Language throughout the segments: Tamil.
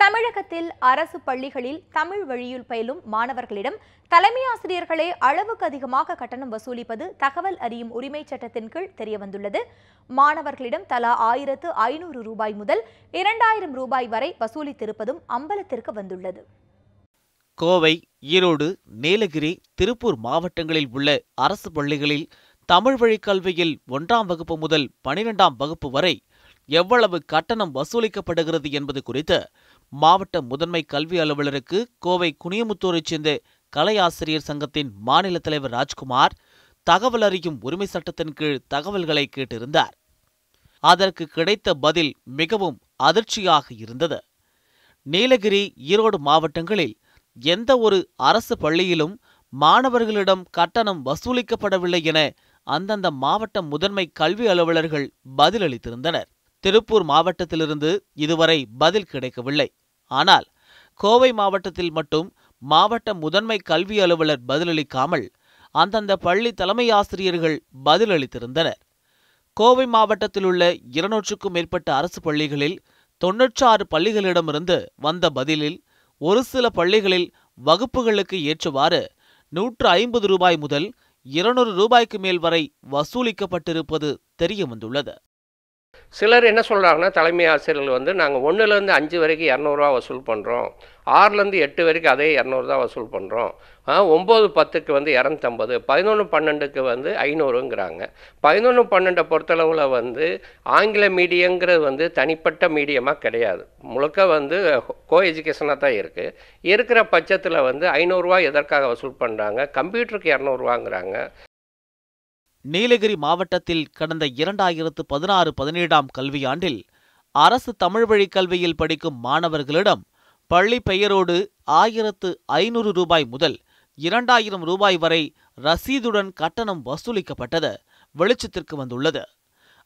தமிழகத்தில் அரசு பள்ளிகளில் தமிழ் வழியில் பயிலும் மாணவர்களிடம் தலைமை ஆசிரியர்களே அளவுக்கு அதிகமாக கட்டணம் வசூலிப்பது தகவல் அறியும் உரிமைச் சட்டத்தின் கீழ் தெரியவந்துள்ளது. மாணவர்களிடம் தலா ஆயிரத்து ஐநூறு ரூபாய் முதல் இரண்டாயிரம் ரூபாய் வரை வசூலித்திருப்பதும் அம்பலத்திற்கு வந்துள்ளது. கோவை ஈரோடு நீலகிரி திருப்பூர் மாவட்டங்களில் உள்ள அரசு பள்ளிகளில் தமிழ் வழிக் கல்வியில் ஒன்றாம் வகுப்பு முதல் பனிரெண்டாம் வகுப்பு வரை எவ்வளவு கட்டணம் வசூலிக்கப்படுகிறது என்பது குறித்து மாவட்ட முதன்மை கல்வி அலுவலருக்கு கோவை குனியமுத்தூரைச் சேர்ந்த கலை ஆசிரியர் சங்கத்தின் மாநில தலைவர் ராஜ்குமார் தகவல் அறியும் உரிமை சட்டத்தின் கீழ் தகவல்களை கேட்டிருந்தார். அதற்கு கிடைத்த பதில் மிகவும் அதிர்ச்சியாக இருந்தது. நீலகிரி ஈரோடு மாவட்டங்களில் எந்த ஒரு அரசு பள்ளியிலும் மாணவர்களிடம் கட்டணம் வசூலிக்கப்படவில்லை என அந்தந்த மாவட்ட முதன்மை கல்வி அலுவலர்கள் பதிலளித்திருந்தனர். திருப்பூர் மாவட்டத்திலிருந்து இதுவரை பதில் கிடைக்கவில்லை. ஆனால் கோவை மாவட்டத்தில் மட்டும் மாவட்ட முதன்மை கல்வி அலுவலர் பதிலளிக்காமல் அந்தந்த பள்ளி தலைமை ஆசிரியர்கள் பதிலளித்திருந்தனர். கோவை மாவட்டத்தில் உள்ள இருநூற்றுக்கும் மேற்பட்ட அரசு பள்ளிகளில் தொன்னூற்றாறு பள்ளிகளிடமிருந்து வந்த பதிலில் ஒரு சில பள்ளிகளில் வகுப்புகளுக்கு ஏற்றவாறு நூற்று ஐம்பது ரூபாய் முதல் இருநூறு ரூபாய்க்கு மேல் வரை வசூலிக்கப்பட்டிருப்பது தெரிய வந்துள்ளது சிலர் என்ன சொல்கிறாங்கன்னா தலைமை ஆசிரியர்கள் வந்து நாங்கள் ஒன்றுலேருந்து அஞ்சு வரைக்கும் இரநூறுவா வசூல் பண்ணுறோம் ஆறுலேருந்து எட்டு வரைக்கும் அதே இரநூறு தான் வசூல் பண்ணுறோம் ஒம்பது பத்துக்கு வந்து இரநூத்தம்பது பதினொன்று பன்னெண்டுக்கு வந்து ஐநூறுங்கிறாங்க. பதினொன்று பன்னெண்டை பொறுத்தளவில் வந்து ஆங்கில மீடியங்கிறது வந்து தனிப்பட்ட மீடியமாக கிடையாது. முழுக்க வந்து கோ எஜுகேஷனாக தான் இருக்குது இருக்கிற பட்சத்தில் வந்து ஐநூறுரூவா எதற்காக வசூல் பண்ணுறாங்க கம்ப்யூட்டருக்கு இரநூறுவாங்கிறாங்க. நீலகிரி மாவட்டத்தில் கடந்த இரண்டாயிரத்து பதினாறு பதினேழாம் கல்வியாண்டில் அரசு தமிழ் வழி கல்வியில் படிக்கும் மாணவர்களிடம் பள்ளி பெயரோடு ஆயிரத்து ஐநூறு ரூபாய் முதல் இரண்டாயிரம் ரூபாய் வரை ரசீதுடன் கட்டணம் வசூலிக்கப்பட்டது வெளிச்சத்திற்கு வந்துள்ளது.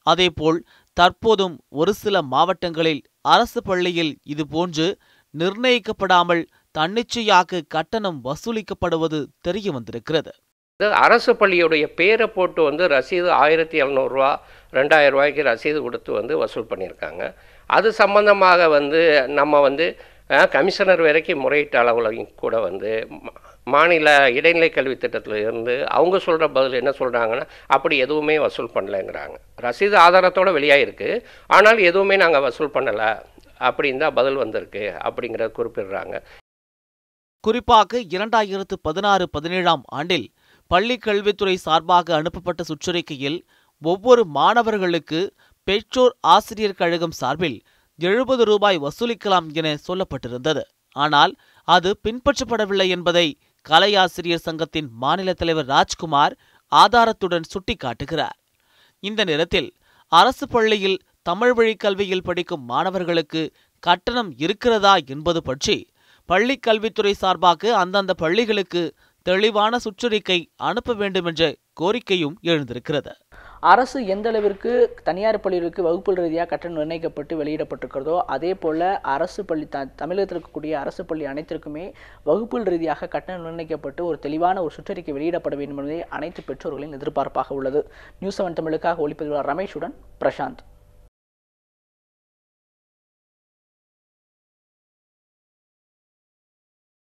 அதேபோல் தற்போதும் ஒரு சில மாவட்டங்களில் அரசு பள்ளியில் இதுபோன்று நிர்ணயிக்கப்படாமல் தன்னிச்சையாக கட்டணம் வசூலிக்கப்படுவது தெரிய வந்திருக்கிறது அரசு பள்ளியுடைய பேரை போட்டு வந்து ரசீது ஆயிரத்தி எழுநூறுவா ரெண்டாயிரம் ரூபாய்க்கு ரசீது கொடுத்து வந்து வசூல் பண்ணியிருக்காங்க. அது சம்பந்தமாக வந்து நம்ம வந்து கமிஷனர் வரைக்கும் முறையீட்டு அலுவலகம் கூட வந்து மாநில இடைநிலை கல்வி திட்டத்தில் இருந்து அவங்க சொல்கிற பதில் என்ன சொல்கிறாங்கன்னா அப்படி எதுவுமே வசூல் பண்ணலைங்கிறாங்க. ரசீது ஆதாரத்தோடு வெளியாகிருக்கு ஆனால் எதுவுமே நாங்கள் வசூல் பண்ணலை அப்படின்னு தான் பதில் வந்திருக்கு அப்படிங்கிறத குறிப்பிடுறாங்க. குறிப்பாக இரண்டாயிரத்து பதினாறு பதினேழாம் ஆண்டில் பள்ளி கல்வித்துறை சார்பாக அனுப்பப்பட்ட சுற்றறிக்கையில் ஒவ்வொரு மாணவர்களுக்கு பெற்றோர் ஆசிரியர் கழகம் சார்பில் எழுபது ரூபாய் வசூலிக்கலாம் என சொல்லப்பட்டிருந்தது. ஆனால் அது பின்பற்றப்படவில்லை என்பதை கலையாசிரியர் சங்கத்தின் மாநில தலைவர் ராஜ்குமார் ஆதாரத்துடன் சுட்டிக்காட்டுகிறார். இந்த நேரத்தில் அரசு பள்ளியில் தமிழ் வழி கல்வியில் படிக்கும் மாணவர்களுக்கு கட்டணம் இருக்கிறதா என்பது பற்றி பள்ளி கல்வித்துறை சார்பாக அந்தந்த பள்ளிகளுக்கு தெளிவான சுற்றறிக்கை அனுப்ப வேண்டும் என்ற கோரிக்கையும் எழுந்திருக்கிறது. அரசு எந்த அளவிற்கு தனியார் பள்ளிகளுக்கு வகுப்பு ரீதியாக கட்டணம் நிர்ணயிக்கப்பட்டு வெளியிடப்பட்டிருக்கிறதோ அதே போல அரசு பள்ளி த தமிழகத்தில் இருக்கக்கூடிய அரசு பள்ளி அனைத்திற்குமே வகுப்பு ரீதியாக கட்டணம் நிர்ணயிக்கப்பட்டு ஒரு தெளிவான ஒரு சுற்றறிக்கை வெளியிடப்பட வேண்டும் என்பதே அனைத்து பெற்றோர்களின் எதிர்பார்ப்பாக உள்ளது. நியூஸ் செவன் தமிழுக்காக ஒளிப்பதிவாளர் ரமேஷுடன் பிரசாந்த்.